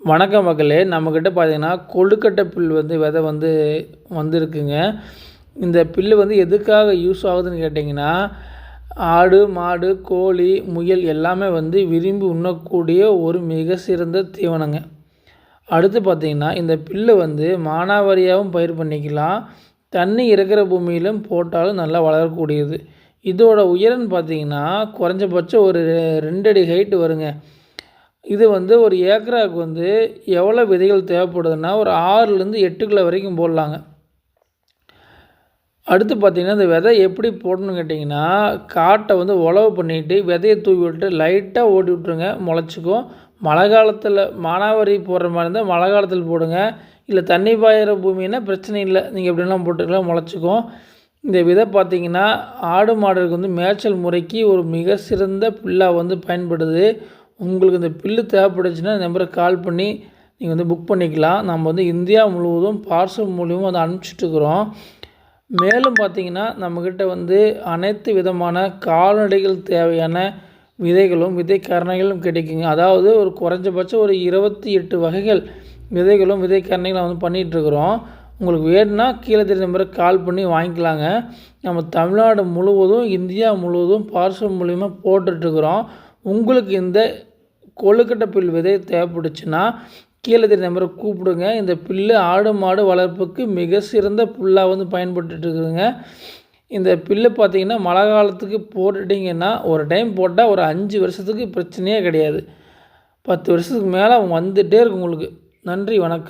வணக்கம் மக்களே. நம்மக்கிட்ட பார்த்தீங்கன்னா கொழுக்கட்டை புல் வந்து விதை வந்து வந்திருக்குங்க. இந்த புல்லு வந்து எதுக்காக யூஸ் ஆகுதுன்னு கேட்டிங்கன்னா ஆடு மாடு கோழி முயல் எல்லாமே வந்து விரும்பி உண்ணக்கூடிய ஒரு மிக சிறந்த தீவனங்க. அடுத்து பார்த்திங்கன்னா இந்த புல்லு வந்து மானாவாரியாகவும் பயிர் பண்ணிக்கலாம். தண்ணி இருக்கிற பூமியிலும் போட்டாலும் நல்லா வளரக்கூடியது. இதோட உயரம்னு பார்த்தீங்கன்னா குறைஞ்சபட்சம் ஒரு ரெண்டு அடி ஹைட்டு வருங்க. இது வந்து ஒரு ஏக்கராவுக்கு வந்து எவ்வளோ விதைகள் தேவைப்படுதுன்னா ஒரு ஆறுலேருந்து எட்டு கிலோ வரைக்கும் போடலாங்க. அடுத்து பார்த்திங்கன்னா இந்த விதை எப்படி போடணும்னு கேட்டிங்கன்னா காட்டை வந்து உழவு பண்ணிவிட்டு விதையை தூவி விட்டு லைட்டாக ஓட்டி விட்ருங்க முளைச்சிக்கும். மழை காலத்தில் மானாவரி போடுற மாதிரி இருந்தால் மழை காலத்தில் போடுங்க. இல்லை தண்ணி பாயிற பூமின்னா பிரச்சனை இல்லை. நீங்கள் எப்படிலாம் போட்டுக்கலாம் முளைச்சிக்கும். இந்த விதை பார்த்திங்கன்னா ஆடு மாடுக்கு வந்து மேய்ச்சல் முறைக்கு ஒரு மிக சிறந்த புல்லாக வந்து பயன்படுது. உங்களுக்கு இந்த பில்லு தேவைப்படுச்சுன்னா இந்த நம்பரை கால் பண்ணி நீங்கள் வந்து புக் பண்ணிக்கலாம். நம்ம வந்து இந்தியா முழுவதும் பார்சல் மூலியமாக வந்து அனுப்பிச்சிட்ருக்குறோம் மேலும் பார்த்திங்கன்னா நம்மக்கிட்ட வந்து அனைத்து விதமான கால்நடைகள் தேவையான விதைகளும் விதை கரணைகளும் கிடைக்குங்க. அதாவது ஒரு குறைஞ்சபட்சம் ஒரு இருபத்தி எட்டு வகைகள் விதைகளும் விதை கரணைகளும் வந்து பண்ணிகிட்ருக்குறோம் உங்களுக்கு வேணும்னா கீழே தெரிஞ்ச நம்பருக்கு கால் பண்ணி வாங்கிக்கலாங்க. நம்ம தமிழ்நாடு முழுவதும் இந்தியா முழுவதும் பார்சல் மூலிமா போட்டுட்ருக்குறோம் உங்களுக்கு இந்த கொழுக்கட்டை புல் விதை தேவைப்படுச்சுன்னா கீழே தெரிந்த நம்பரை கூப்பிடுங்க. இந்த புல்லு ஆடு மாடு வளர்ப்புக்கு மிக சிறந்த புல்லாக வந்து பயன்பட்டுருக்குதுங்க இந்த புல்லு பார்த்திங்கன்னா மழை காலத்துக்கு போட்டுட்டிங்கன்னா ஒரு டைம் போட்டால் ஒரு அஞ்சு வருஷத்துக்கு பிரச்சனையே கிடையாது. பத்து வருஷத்துக்கு மேலே வந்துகிட்டே இருக்கும் உங்களுக்கு. நன்றி வணக்கம்.